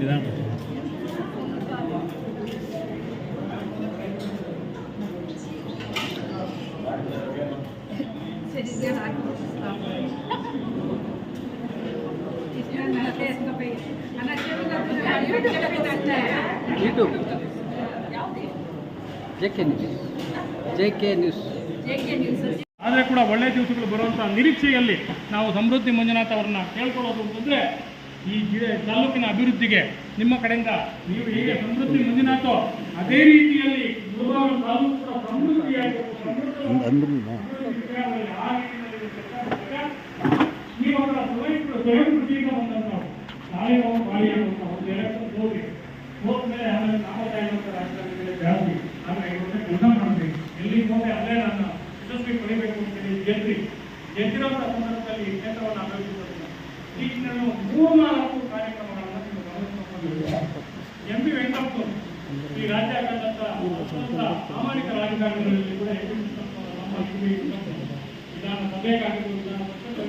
Gracias. YouTube J K news J K news ಆದರೆ ಕೂಡ ಒಳ್ಳೆ ದಿವಸಗಳು ಬರುವಂಥ ನಿರೀಕ್ಷೆಯಲ್ಲಿ ನಾವು ಸಮೃದ್ಧಿ ಮಂಜುನಾಥ್ ಅವರನ್ನ ಕೇಳ್ಕೊಳ್ಳೋದು ಅಂತಂದರೆ ಈ ಜಿಲ್ಲೆ ತಾಲೂಕಿನ ಅಭಿವೃದ್ಧಿಗೆ ನಿಮ್ಮ ಕಡೆಯಿಂದ ನೀವು ಹೇಗೆ ಸಮೃದ್ಧಿ ಮಂಜುನಾಥ್ ಅದೇ ರೀತಿಯಲ್ಲಿ ಮುಳಬಾಗಿಲು ತಾಲೂಕು ಕೂಡ ಸಮೃದ್ಧಿಯಾಗಬೇಕು ಸಮೃದ್ಧ ವಿಚಾರದಲ್ಲಿ ಆ ನಿಟ್ಟಿನಲ್ಲಿ ಇರಬೇಕಾದಾಗ ನೀವೊಬ್ಬರ ಸ್ವಯಂ ಸ್ವಯಂ ಕೃಷಿಯಿಂದ ಬಂದಂಥವ್ರು ನಾಳೆ ನಾವು ಬಾಳಿಯಾಗುವಂಥ ಒಂದು ಎಲೆಕ್ಷನ್ ಹೋಗಿ ಹೋದ್ಮೇಲೆ ಆಮೇಲೆ ನಾಮಕಾಯಿ ಅಂತ ರಾಜಕಾರಣಿಗಳೇ ಜಾಸ್ತಿ ಆದರೆ ಇವತ್ತೇ ಕೆಲಸ ಮಾಡ್ತೀವಿ ಎಲ್ಲಿ ಹೋದೆ ಅಲ್ಲೇ ನನ್ನ ಯಶಸ್ವಿ ಪಡಿಬೇಕು ಅಂತೇಳಿ ಗೆದ್ರಿ ಗೆದ್ದಿರೋಂಥ ಸಂದರ್ಭದಲ್ಲಿ ಈ ಕ್ಷೇತ್ರವನ್ನು ಅಭಿವೃದ್ಧಿಪಡಿಸಿದ ಈ ನಾನು ಮೂರ್ನಾಲ್ಕು ಕಾರ್ಯಕ್ರಮಗಳನ್ನು ನೀವು ಗಮನಿಸಿಕೊಂಡಿದ್ದೀರಿ ಎಂ ಪಿ ವೆಂಕಟಪ್ಪ ಈ ರಾಜ್ಯಾದ್ಯಂತ ಸಾಮಾಜಿಕ ರಾಜಕಾರಣಿಗಳಲ್ಲಿ ಕೂಡ ಎಂ ಪಿ ವೆಂಕಟಪ್ಪ ನಮ್ಮ ಎಂ ಪಿ ವೆಂಕಟಪ್ಪ ವಿಧಾನಸಭೆಗಾಗಿರ್ಬೋದು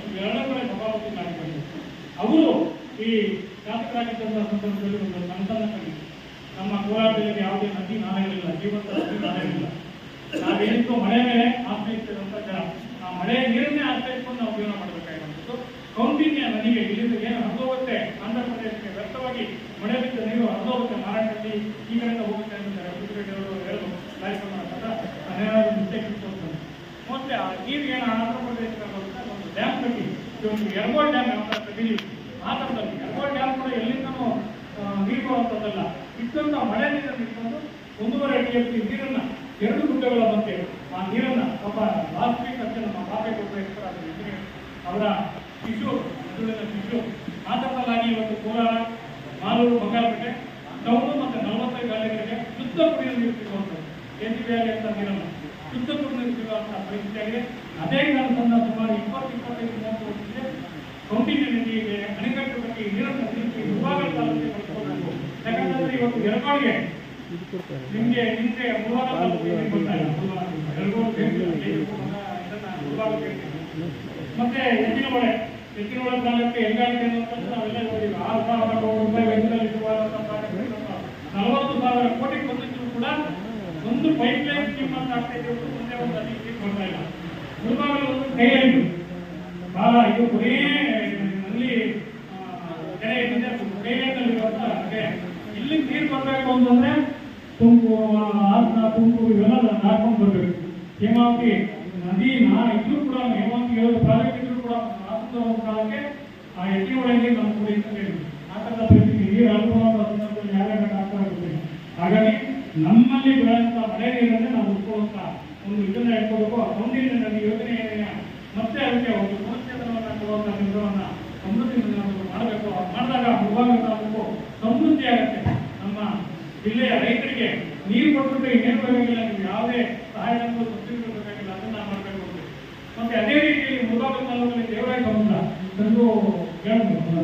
ವಿಧಾನ ಪರಿಷತ್ ಕಡೆ ಸಭಾಪತಿ ಕಾರ್ಯಕ್ರಮ ಅವರು ಈ ಶಾಸಕರಾಗಿದ್ದಂತಹ ಸಂದರ್ಭದಲ್ಲಿ ಒಂದು ಸಂತಾನ ಕಂಡಿದೆ ನಮ್ಮ ಕೋಲಾರ ಯಾವುದೇ ನದಿ ನಾಲೆಗಳಿಲ್ಲ, ಜೀವಂತ ನದಿ ನಾಲೆಗಳಿಲ್ಲ. ನಾವೇನಿತ್ತು ಮಳೆ ಮೇಲೆ ಆಶ್ರಯಿಸಿದಂತ ಜನ. ಆ ಮಳೆ ನೀರನ್ನೇ ಆಶ್ರಯಿಸಿಕೊಂಡು ನಾವು ಜೀವನ ಮಾಡಬೇಕಾಗಿರುವಂಥದ್ದು. ಕೌಂಡಿನ್ಯ ನದಿಗೆ ಇಲ್ಲಿಂದ ಏನು ಹರಿದೋಗುತ್ತೆ? ಆಂಧ್ರ ಪ್ರದೇಶಕ್ಕೆ ವ್ಯರ್ಥವಾಗಿ ಮಳೆ ಬಿದ್ದ ನೀರು ಹರಿದೋಗುತ್ತೆ ಮಾರಾಟದಲ್ಲಿ. ಈ ಕಡೆಯಿಂದ ಹೋಗುತ್ತೆ ಅಂತಾರೆ ಅವರು ಹೇಳಲು ಕಾರ್ಯಕ್ರಮ ಹನ್ನೆರಡು ಮಿಸ್ಟೇಕ್ ಮತ್ತೆ ಆ ನೀರು ಏನು ಆಂಧ್ರ ಪ್ರದೇಶಕ್ಕೆ ಒಂದು ಡ್ಯಾಮ್ ಕಟ್ಟಿ. ಇವತ್ತು ಯರಗೋಳ್ ಡ್ಯಾಮ್ ಯಾವ ಥರ ಆ ಥರದಲ್ಲಿ ಯರಗೋಳ್ ಡ್ಯಾಮ್ ಕೂಡ ಎಲ್ಲಿಂದನೂ ನೀರು ಬರುವಂಥದ್ದಲ್ಲ ಇಷ್ಟೊಂದು ಮಳೆ ನೀರನ್ನು ಇಟ್ಕೊಂಡು ಒಂದೂವರೆ ಎಫ್ ನೀರನ್ನ, ಎರಡು ಗುಡ್ಡಗಳ ಮಧ್ಯೆ ಆ ನೀರನ್ನ ಒಬ್ಬ ಲಾಸ್ಟ್ ವೀಕ್ ಅಷ್ಟೇ ನಮ್ಮ ಬಾಪೆ ಕೊಟ್ಟರೆ ಅವರ ಶಿಶು ಥರದಲ್ಲಾಗಿ ಇವತ್ತು ಕೋಲಾರ ಮಾಲೂರು ಬಂಗಾರಪೇಟೆ ಟೌನು ಮತ್ತು ನಲವತ್ತೈದು ಹಳ್ಳಿಗಳಿಗೆ ಶುದ್ಧ ಕುಡಿಯುವ ನೀರು ಸಿಗುವಂಥದ್ದು. ಬಿ ಅಂತ ನೀರನ್ನು ಶುದ್ಧ ನೀರು ಅದೇ ಕಾರಣದಿಂದ ಸುಮಾರು ಇಪ್ಪತ್ತು, ಇಪ್ಪತ್ತೈದು ಮೂವತ್ತು ವರ್ಷಕ್ಕೆ ಕೌಂಟಿನ್ಯ ನದಿಗೆ ನೀರನ್ನು ಕಳಿಸ್ಕೊಳ್ಬೇಕು ಯಾಕಂತಂದ್ರೆ ಇವತ್ತು ಎರಡಾಳಿಗೆ ನಿಮಗೆ ನಿಮಗೆ ಮುಳುಬಾಗ ಇದನ್ನ ಮತ್ತೆ ಎತ್ತಿನ ಹೊಳೆ ಹೆಂಗಾಗಿದೆ ಅನ್ನೋದನ್ನ ನಾವೆಲ್ಲ ಆರು ಸಾವಿರ ಕೋಟಿ ರೂಪಾಯಿ ವೆಚ್ಚದಲ್ಲಿ ನಲವತ್ತು ಸಾವಿರ ಕೋಟಿ ಬಂದಿದ್ರು ಕೂಡ ಒಂದು ಪೈಪ್ ಲೈನ್ ಸ್ಕೀಮ್ ಅಂತ ಆಗ್ತಾ ಇದೆ ಮುಂದೆ ಒಂದು ಇಲ್ಲ ಒಂದು ಕೈಯಲ್ಲಿ ಬಹಳ ಇದು ಕೊನೆಯಲ್ಲಿ ಕೆರೆ ಕೆರೆ ಇಲ್ಲಿ ನೀರು ಬರಬೇಕು ಅಂತಂದ್ರೆ ತುಂಬು ಹಾಸನ ತುಂಬು ಇವೆಲ್ಲ ನಾಡ್ಕೊಂಡು ಬರಬೇಕು ಹೇಮಾವತಿ ನದಿ ನಾ ಇದ್ರೂ ಕೂಡ ಹೇಮಾವತಿ ಹೇಳೋದು ಪ್ರಾಜೆಕ್ಟ್ ಕಾಲಕ್ಕೆ ಆ ಎಟ್ಟಿ ಒಳಗೆ ನಮ್ಮ ಕೂಡ ಇರ್ತದೆ ಆ ಥರದ ಪರಿಸ್ಥಿತಿ ನೀರು ಅನುಭವ ಯಾರ್ಯಾರು ಆಗ್ತಾ ಹಾಗಾಗಿ ನಮ್ಮಲ್ಲಿ ಬೆಳೆದಂತ ಮಳೆ ನೀರನ್ನೇ ನಾವು ಉತ್ಕೋಂತ ಒಂದು ಇದನ್ನ ಇಟ್ಕೋಬೇಕು. ಆ ಕೌಂಡಿನ್ಯ ನದಿ ಯೋಜನೆ ಏನಿದೆ, ಮತ್ತೆ ಅದಕ್ಕೆ ಒಂದು ಪುನಶ್ಚೇತನವನ್ನ ಕೊಡುವಂತ ನಿರ್ಧಾರವನ್ನ ಸಮೃದ್ಧಿ ಮಾಡಬೇಕು. ಮಾಡಿದಾಗ ಮುಳುಬಾಗ ತಾಲೂಕು ಸಮೃದ್ಧಿ ಆಗುತ್ತೆ. ನಮ್ಮ ಜಿಲ್ಲೆಯ ರೈತರಿಗೆ ನೀರು ಕೊಟ್ಟರೆ ಇನ್ನೇನು ಬೇಕಾಗಿಲ್ಲ ನೀವು ಯಾವುದೇ ಸಹಾಯ ಬೇಕಾಗಿಲ್ಲ ಅದನ್ನ ಮಾಡಬೇಕು ಮತ್ತೆ ಅದೇ ರೀತಿಯಲ್ಲಿ ಮುಳುಬಾಗ ತಾಲೂಕಿನಲ್ಲಿ ದೇವರಾಯ ಎಂದು ಹೇಳ್ಬೋದು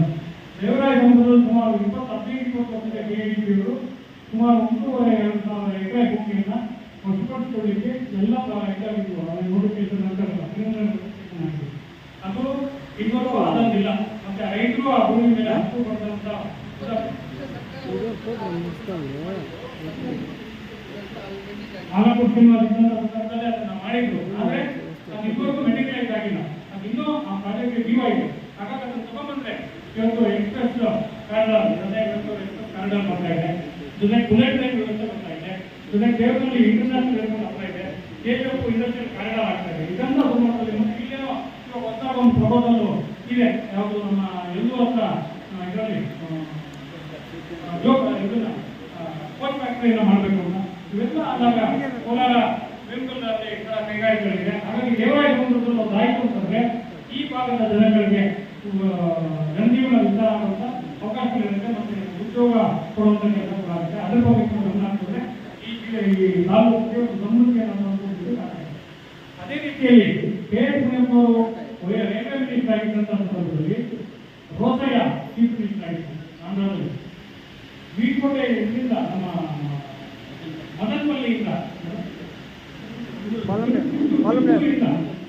ದೇವರಾಯ ಬಂದರು ಸುಮಾರು ಇಪ್ಪತ್ತು ಹದಿನೈದು ಇಪ್ಪತ್ತು ವರ್ಷದ ಕೆಡಿಪಿಯವರು ಸುಮಾರು ಒಂದೂವರೆ ಎರಡು ಸಾವಿರ ಎಕರೆ ಭೂಮಿಯನ್ನ ವಶಪಡಿಸಿಕೊಳ್ಳಿಕ್ಕೆ ಎಲ್ಲ ಇದಾಗಿದ್ವು ನೋಟಿಫಿಕೇಶನ್ ನಂತರ. ಅದು ಇದುವರೆಗೂ ಆದಂಗಿಲ್ಲ. ಮತ್ತೆ ರೈತರು ಆ ಭೂಮಿ ಮೇಲೆ ಹಕ್ಕು ಬಂದಂತ ನಾಲ್ಕು ಅದನ್ನ ಮಾಡಿದ್ರು. ಆದ್ರೆ ಅದು ಇದುವರೆಗೂ ಮೆಟೀರಿಯಲ್ ಆಗಿಲ್ಲ ಅದು ಇನ್ನೂ ಆ ಪ್ರಾಜೆಕ್ಟ್ ಜೀವ ಇದೆ. ಹಾಗಾಗಿ ಅದನ್ನ ತಗೊಂಡ್ಬಂದ್ರೆ ಇವತ್ತು ಎಕ್ಸ್ಪ್ರೆಸ್ ಕನ್ನಡ ಜೊತೆ ಎಕ್ಸ್ಪ್ರೆಸ್ ಕನ್ನಡ ಬರ್ತಾ ಇದೆ. ಜೊತೆ ಬುಲೆಟ್ ಟ್ರೈನ್ ವ್ಯವಸ್ಥೆ ಬರ್ತಾ ಇದೆ. ಜೊತೆ ದೇವರಲ್ಲಿ ಇಂಟರ್ನ್ಯಾಷನಲ್ ಏರ್ಪೋರ್ಟ್ ಬರ್ತಾ ಇದೆ. ಕೆಜಿಎಫ್ ಇಂಡಸ್ಟ್ರಿಯಲ್ ಕನ್ನಡ ಆಗ್ತಾ ಇದೆ. ಇದೆಲ್ಲ ಸುಮಾರು ಮತ್ತು ಇಲ್ಲೇನೋ ಹೊಸ ಒಂದು ಪ್ರಪೋಸಲ್ ಇದೆ ಯಾವುದು ನಮ್ಮ ಎಲ್ಲೂ ಹತ್ರ ಇದರಲ್ಲಿ ಇದನ್ನ ಕೋಚ್ ಫ್ಯಾಕ್ಟರಿಯನ್ನ ಮಾಡಬೇಕು ಅಂತ. ಇವೆಲ್ಲ ಆದಾಗ ಕೋಲಾರ, ಬೆಂಗಳೂರಲ್ಲಿ ಕೈಗಾರಿಕೆಗಳಿದೆ. ಹಾಗಾಗಿ ದೇವಾಲಯ ಒಂದು ಆಯ್ತು ಅಂತಂದ್ರೆ ಈ ಭಾಗದ ಜನಗಳಿಗೆ ಮತ್ತೆ ಉದ್ಯೋಗ ಕೊಡುವಂಥ ಕೆಲಸ ಕೂಡ ಆಗುತ್ತೆ ಅದ್ರ ಬಗ್ಗೆ ಗಮನ ಈ ಈ ತಾಲೂಕಿಗೆ ಒಂದು ಸಮೃದ್ಧಿಯನ್ನು ಕಾರಣ. ಅದೇ ರೀತಿಯಲ್ಲಿ ಕೆ ಎಸ್ ರೈಲ್ವೆ ಮಿನಿಸ್ಟರ್ ಆಗಿದ್ದಂಥ ಸಂದರ್ಭದಲ್ಲಿ ರೋಸಯ್ಯ ಚೀಫ್ ಮಿನಿಸ್ಟರ್ ಆಗಿದ್ದರು. ಆಂಧ್ರದಲ್ಲಿ ಇದರಿಂದ ನಮ್ಮ ಮದನಪಲ್ಲಿಯಿಂದ.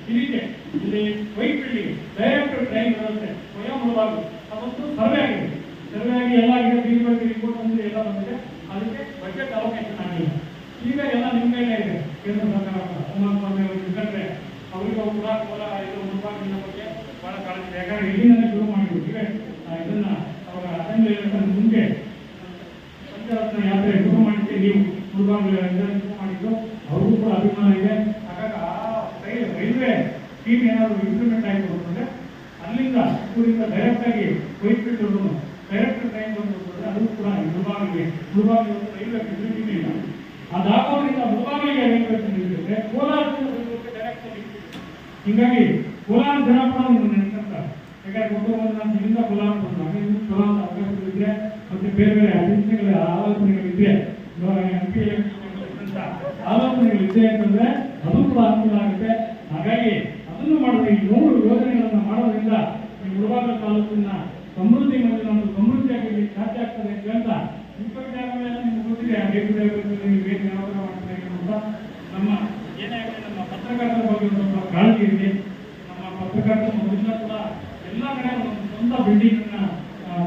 ಇಲ್ಲಿಗೆ ಇಲ್ಲಿ ವೈಟ್ ಬಿಲ್ಡಿಂಗ್ ಡೈರೆಕ್ಟ್ ಟ್ರೈನ್ ಬರುತ್ತೆ ಸ್ವಯಂ ಸರ್ವೆ ಆಗಿದೆ. ಸರ್ವೆ ಆಗಿ ಎಲ್ಲ ಆಗಿದೆ ಬೀಳ್ಬೇಕು ರಿಪೋರ್ಟ್ ಅಂದ್ರೆ ಎಲ್ಲ ಬಂದಿದೆ. ಅದಕ್ಕೆ ಬಜೆಟ್ ಅಲೋಕೇಶನ್ ಆಗಿಲ್ಲ. ಈಗ ಎಲ್ಲ ನಿಮ್ಮ ಮೇಲೆ ಇದೆ. ಕೇಂದ್ರ ಸರ್ಕಾರ ಕುಮಾರಸ್ವಾಮಿ ಅವರು ಬಿಟ್ಟರೆ ಅವರಿಗೆ ಕೂಡ ಕೋಲ ಇದು ಮುಂಭಾಗದ ಬಗ್ಗೆ ಬಹಳ ಕಾಳಜಿ ಯಾಕಂದ್ರೆ ಇಲ್ಲಿಂದಲೇ ಶುರು ಮಾಡಿದ್ರು. ಈಗ ಇದನ್ನ ಅವರ ಅಸೆಂಬ್ಲಿ ಮುಂಚೆ ಪಂಚರತ್ನ ಯಾತ್ರೆ ಶುರು ಮಾಡಿದ್ದೆ ನೀವು. ಅಂತ ಶುರು ಮಾಡಿದ್ದು. ಅವ್ರಿಗೂ ಕೂಡ ಅಭಿಮಾನ ಇದೆ. ಹಾಗಾಗಿ ಆ ರೈಲ್, ರೈಲ್ವೆ ಟೀಮ್ ಏನಾದರೂ ಇಂಪ್ಲಿಮೆಂಟ್ ಆಯಿತು ಅಂತಂದ್ರೆ ಅಲ್ಲಿಂದ ಊರಿಂದ ಡೈರೆಕ್ಟ್ ಆಗಿ ವೈಟ್ಫೀಲ್ಡ್ ಡೈರೆಕ್ಟ್ ಟೈಮ್ ಬಂದರೆ ಅದು ಕೂಡ ಮುಳುಬಾಗಿಲಿಗೆ ಮುಳುಬಾಗಿಲು ರೈಲ್ವೆ ಫೆಸಿಲಿಟಿನೇ ಇಲ್ಲ. ದಾಖಲೆಯಿಂದ ಮುಳುಬಾಗಿಲಿಗೆ ರೈಲ್ವೆ ಫೆಸಿಲಿಟಿ ಕೋಲಾರದಿಂದ ಬೆಂಗಳೂರಿಗೆ ಡೈರೆಕ್ಟ್ ಹೀಗಾಗಿ ಕೋಲಾರ ಜನಪದ ಒಂದು ನೆನೆಸ್ಕೊಂತಾರೆ ಯಾಕಂದ್ರೆ ಒಬ್ಬರು ನಾನು ಇಲ್ಲಿಂದ ಕೋಲಾರ ಬಂದಾಗ ಇನ್ನೂ ಕೋಲಾರ ಅವಕಾಶಗಳಿದ್ರೆ ಮತ್ತೆ ಬೇರೆ ಬೇರೆ ಅಭಿವೃದ್ಧಿಗಳ ಆಲೋಚನೆಗಳಿದ್ರೆ ಎಂ ಪಿ ಅಂತ ಆಲೋಚನೆಗಳಿದೆ ಅಂತಂದ್ರೆ ಅದು ಕೂಡ ಅನುಕೂಲ ಆಗುತ್ತೆ. ಹಾಗಾಗಿ ಅದನ್ನು ಮಾಡಿದ್ರೆ ಈ ಮೂರು ಯೋಜನೆಗಳನ್ನು ಮಾಡೋದ್ರಿಂದ ಈ ಮುಳುಬಾಗಿಲು ತಾಲೂಕಿನ ಸಮೃದ್ಧಿ ಮತ್ತು ಸಾಧ್ಯ ಆಗ್ತದೆ ಅಂತ ವಿಶ್ವವಿದ್ಯಾಲಯಗಳಲ್ಲಿ ನಿಮ್ಗೆ ಗೊತ್ತಿದೆ, ಆ ಡೇ ನೀವು ಏನು ಯಾವ ಥರ ಮಾಡ್ತಾರೆ ಅಂತ ನಮ್ಮ ಏನೇ ನಮ್ಮ ಪತ್ರಕರ್ತರ ಬಗ್ಗೆ ಸ್ವಲ್ಪ ಕಾಳಜಿ ಇದೆ. ನಮ್ಮ ಪತ್ರಕರ್ತರ ಮೊದಲಿಂದ ಕೂಡ ಎಲ್ಲ ಕಡೆ ಒಂದು ಸ್ವಂತ ಅನ್ನ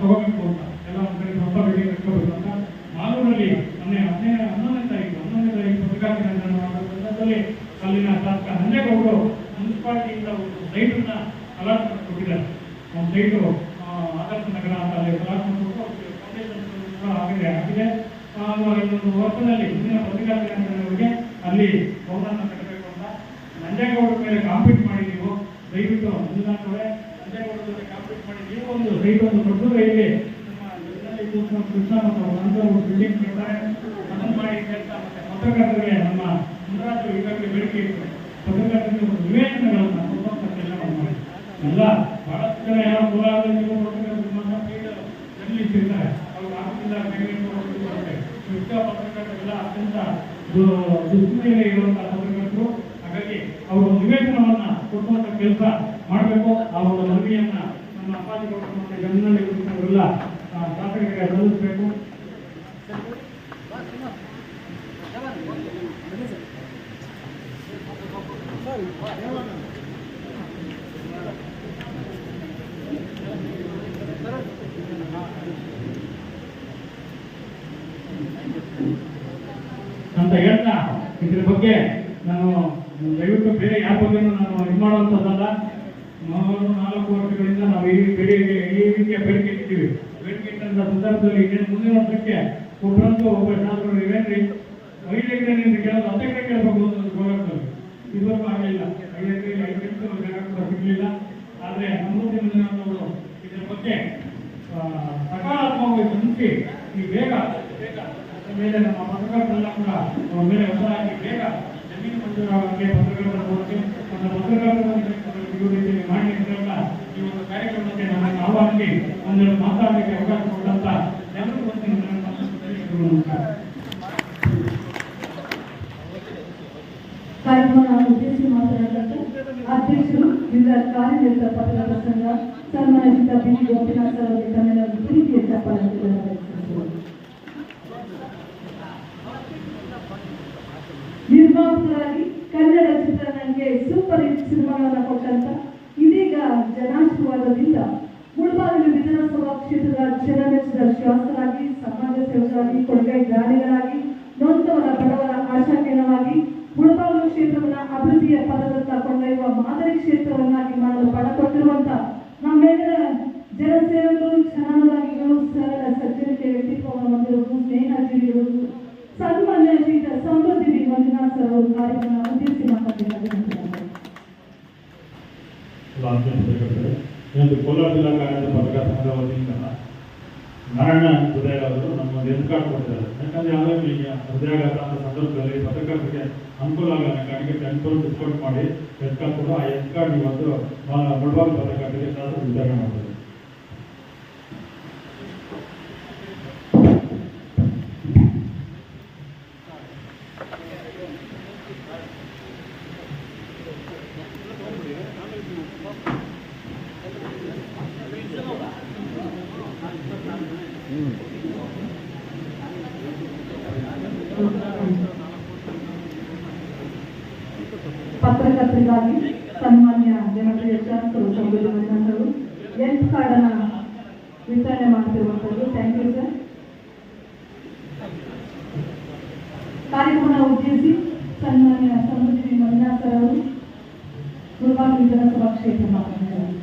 ತಗೋಬೇಕು ಅಂತ. ಎಲ್ಲ ಒಂದು ಕಡೆ ಸ್ವಂತ ಬಿಲ್ಡಿಂಗ್ ಇಟ್ಕೋಬೇಕು ಅಂತ. ಮಾಲೂರಲ್ಲಿ ಮೊನ್ನೆ ಹದಿನೈದು, ಹನ್ನೊಂದನೇ ತಾರೀಕು ಹನ್ನೊಂದನೇ ತಾರೀಕು ಪತ್ರಕರ್ತರ ಸಂದರ್ಭದಲ್ಲಿ ಅಲ್ಲಿನ ಶಾಸಕ ಹಂದೇಗೌಡರು ಮುನ್ಸಿಪಾಲಿಟಿಯಿಂದ ಒಂದು ಸೈಟನ್ನ ಅಲಾಟ್ಮೆಂಟ್ ಕೊಟ್ಟಿದ್ದಾರೆ. ಒಂದು ಸೈಟು ಆದರ್ಶ ನಗರ ಅಂತ ಅಲ್ಲಿ ಅಲಾಟ್ಮೆಂಟ್ ಕೊಟ್ಟು ಅದಕ್ಕೆ ಫೌಂಡೇಶನ್ ಕೂಡ ಆಗಿದೆ ಆಗಿದೆ ಆ, ಇನ್ನೊಂದು ವರ್ಷದಲ್ಲಿ ಹಿಂದಿನ ಪತ್ರಿಕಾರ್ತರ ದಿನಗಳಿಗೆ ಅಲ್ಲಿ ಭವನನ ಕಟ್ಟಬೇಕು ಅಂತ ನಂಜೇಗೌಡರ ಮೇಲೆ ಕಾಂಪೀಟ್ ಮಾಡಿ ನೀವು ದಯವಿಟ್ಟು ಮುಂದಿನ ಕಡೆ ನಂಜೇಗೌಡರ ಜೊತೆ ಕಾಂಪೀಟ್ ಮಾಡಿ ನೀವು ಒಂದು ರೈಟ್ ಒಂದು ದೊಡ್ಡ ರೈಲ್ವೆ ನಮ್ಮ ಕೃಷ್ಣ ಮತ್ತು ಅವ್ರ ಒಂದು ಬಿಲ್ಡಿಂಗ್ ಕಟ್ಟಾರೆ ಅದನ್ನು ಮಾಡಿ ಕೆಲಸ ಮತ್ತೆ ಪತ್ರಕರ್ತರಿಗೆ ನಮ್ಮ ಮುಂದಾಜು ಈಗಾಗಲೇ ಬೇಡಿಕೆ ಇತ್ತು. ಪತ್ರಕರ್ತರಿಗೆ ಒಂದು ನಿವೇಶನಗಳನ್ನು ಕೊಡುವಂಥ ಕೆಲಸವನ್ನು ಮಾಡಿ. ಎಲ್ಲ ಬಹಳಷ್ಟು ಜನ ಕೋಲಾರದಲ್ಲಿ ಇರುವ ಪತ್ರಕರ್ತರು ಜರ್ನಲಿಸ್ಟ್ ಇರ್ತಾರೆ ಅವ್ರು ಆಫೀಸಿಂದ ಯುಕ್ತ ಪತ್ರಕರ್ತರೆಲ್ಲ ಅತ್ಯಂತ ದುಸ್ಥಿತಿಯಲ್ಲಿ ಇರುವಂತಹ ಪತ್ರಕರ್ತರು, ಹಾಗಾಗಿ ಅವರು ನಿವೇಶನವನ್ನ ಕೊಡುವಂತ ಕೆಲಸ ಮಾಡಬೇಕು. ಒಂದು ಮನವಿಯನ್ನ ನಮ್ಮ ಅಪ್ಪಾಜಿ ಮತ್ತೆ ಜನರಲ್ಲಿ ಇರುವಂತವರೆಲ್ಲ ಶಾಸಕರಿಗೆ ಸಲ್ಲಿಸಬೇಕು ಅಂತ ಹೇಳ್ತಾ ಇದ್ರ ಬಗ್ಗೆ ನಾನು ದಯವಿಟ್ಟು ಬೇರೆ ಯಾರ ಬಗ್ಗೆ ನಾನು ಇದು ಮಾಡುವಂಥದ್ದಲ್ಲ ಮೂರು ನಾಲ್ಕು ವರ್ಷಗಳಿಂದ ನಾವು ಈ ಬೇರೆ ಈ ರೀತಿಯ ಬೇಡಿಕೆ ಇಟ್ಟಿದ್ದೀವಿ ಬೇಡಿಕೆ ಇಟ್ಟಂತ ಸಂದರ್ಭದಲ್ಲಿ ಮುಂದಿನ ವರ್ಷಕ್ಕೆ ಒಬ್ಬರಂತೂ ಒಬ್ಬ ಶಾಸಕರು ಇವೇನ್ರಿ ಐದು ಎಕರೆ ನಿಂದ ಕೇಳೋದು ಹತ್ತು ಎಕರೆ ಕೇಳಬೇಕು ಅಂತ ಗೋಳದಲ್ಲಿ ಇದುವರೆಗೂ ಆಗಲಿಲ್ಲ. ಐದು ಎಕರೆ ಐದು ಎಕರೆ ಜಾಗ ಸಿಗಲಿಲ್ಲ ಆದರೆ ನಮ್ಮ ಇದರ ಬಗ್ಗೆ ಸಕಾರಾತ್ಮಕವಾಗಿ ಸ್ಪಂದಿಸಿ ಈ ಬೇಗ ಮೇಲೆ ನಮ್ಮ ಪತ್ರಕರ್ತರೆಲ್ಲ ಕೂಡ ನಮ್ಮ ಮೇಲೆ ಒತ್ತಡ ಬೇಗ ಜಮೀನು ಮಂಜೂರಾಗಕ್ಕೆ ಪತ್ರಕರ್ತರ ಕೊಡಕ್ಕೆ ನಮ್ಮ ಪತ್ರಕರ್ತರು ರೀತಿಯಲ್ಲಿ ಮಾಡಿ ಈ ಒಂದು ಕಾರ್ಯಕ್ರಮಕ್ಕೆ ನನ್ನ ಆಹ್ವಾನಿಸಿ ಒಂದೆರಡು ಮಾತಾಡಲಿಕ್ಕೆ ಅವಕಾಶ ಕೊಟ್ಟಂತ ಎಲ್ಲರೂ ಕಾರ್ಯಕ್ರಮವನ್ನು ಉದ್ದೇಶಿಸಿ ಮಾತನಾಡಿದಂತೆ ಅಧ್ಯಕ್ಷರು ವಿವಿಧ ಕಾರ್ಯನಿರತ ಪತ್ರಕರ್ತರ ಸಂಘ, ಸನ್ಮಾನಿಸಿದ ಬಿ ಗೋಪಿನಾಥ್ ಅವರಿಗೆ ತಮ್ಮೆಲ್ಲರೂ ಪ್ರೀತಿಯ ಚಪ್ಪಾಳೆಗಳನ್ನು ನಿರ್ಮಾಪಕರಾಗಿ ಕನ್ನಡ ಚಿತ್ರರಂಗಕ್ಕೆ ಸೂಪರ್ ಹಿಟ್ ಸಿನಿಮಾಗಳನ್ನ ಕೊಟ್ಟಂತ ಇದೀಗ ಜನಾಶೀರ್ವಾದದಿಂದ ಮುಳಬಾಗಿಲು ವಿಧಾನಸಭಾ ಕ್ಷೇತ್ರದ ಜನಮೆಚ್ಚಿದ ಶಾಸಕರಾಗಿ, ಸಮಾಜ ಸೇವಕರಾಗಿ, ಕೊಡುಗೆ ದಾನಿಗಳಾಗಿ ನೊಂದವರ ಬಡವರ ಆಶಾಕೇಂದ್ರವಾಗಿ ಮುಳಬಾಗಿಲು ಕ್ಷೇತ್ರವನ್ನ ಅಭಿವೃದ್ಧಿಯ ಪದದತ್ತ ಕೊಂಡೊಯ್ಯುವ ಮಾದರಿ ಕ್ಷೇತ್ರವನ್ನಾಗಿ ಮಾಡಲು ಪಡಕೊಟ್ಟಿರುವಂತ ನಮ್ಮೆಲ್ಲರ ಜನಸೇವಕರು ಚಲನವಾಗಿಗಳು ಸರಳ ಸಜ್ಜನಿಕೆ ವ್ಯಕ್ತಿತ್ವವನ್ನು ಹೊಂದಿರುವುದು ಶ್ರೀಯುತ ಸಮೃದ್ಧಿ ವಿ. ಮಂಜುನಾಥ್ ಸರ್ ಅವರು ಕಾರ್ಯಕ್ರಮ ಉದ್ದೇಶಿಸಿ ಮಾತನಾಡಿದ್ದಾರೆ ಕೋಲಾರ ಜಿಲ್ಲಾ ಕಾರ್ಯದ ಪತ್ರಿಕಾ ಸಂಘದ ವತಿಯಿಂದ ನಾರಾಯಣ ಹೃದಯಗಾರರು ನಮ್ಮ ಹೆಲ್ತ್ ಕಾರ್ಡ್ ಕೊಟ್ಟಿದ್ದಾರೆ. ಯಾಕಂದ್ರೆ ಯಾವಾಗಲೂ ಈಗ ಹೃದಯಾಘಾತ ಅಂತ ಸಂದರ್ಭದಲ್ಲಿ ಪತ್ರಕರ್ತರಿಗೆ ಅನುಕೂಲ ಆಗಲ್ಲ. ಕಾರಣಕ್ಕೆ ಟೆನ್ ಡಿಸ್ಕೌಂಟ್ ಮಾಡಿ ಹೆಲ್ತ್ ಕಾರ್ಡ್ ಕೂಡ ಆ ಹೆಲ್ತ್ ಕಾರ್ಡ್ ಇವತ್ತು ಬಡವಾದ ಪತ್ರಕರ್ತರಿಗೆ ಶಾಸಕರು ವಿತರಣೆ ಮಾಡ್ತಾರೆ. ಶಾಸ್ತ್ರಿ ಸನ್ಮಾನ್ಯ ಜನಪ್ರಿಯ ಶಾಸಕರು ತಮ್ಮಲ್ಲಿ ಬಂದಂಥವರು ಕಾರ್ಡ್ ಅನ್ನ ವಿತರಣೆ ಮಾಡ್ತಿರುವಂಥದ್ದು ಥ್ಯಾಂಕ್ ಯು ಸರ್ ಕಾರ್ಯಕ್ರಮ ಉದ್ದೇಶಿಸಿ ಸನ್ಮಾನ್ಯ ಸಮೃದ್ಧಿ ಮಂಜುನಾಥ್ ಸರ್ ಅವರು ಮುರುಘಾ ವಿಧಾನಸಭಾ ಕ್ಷೇತ್ರ ಮಾತನಾಡಿದರು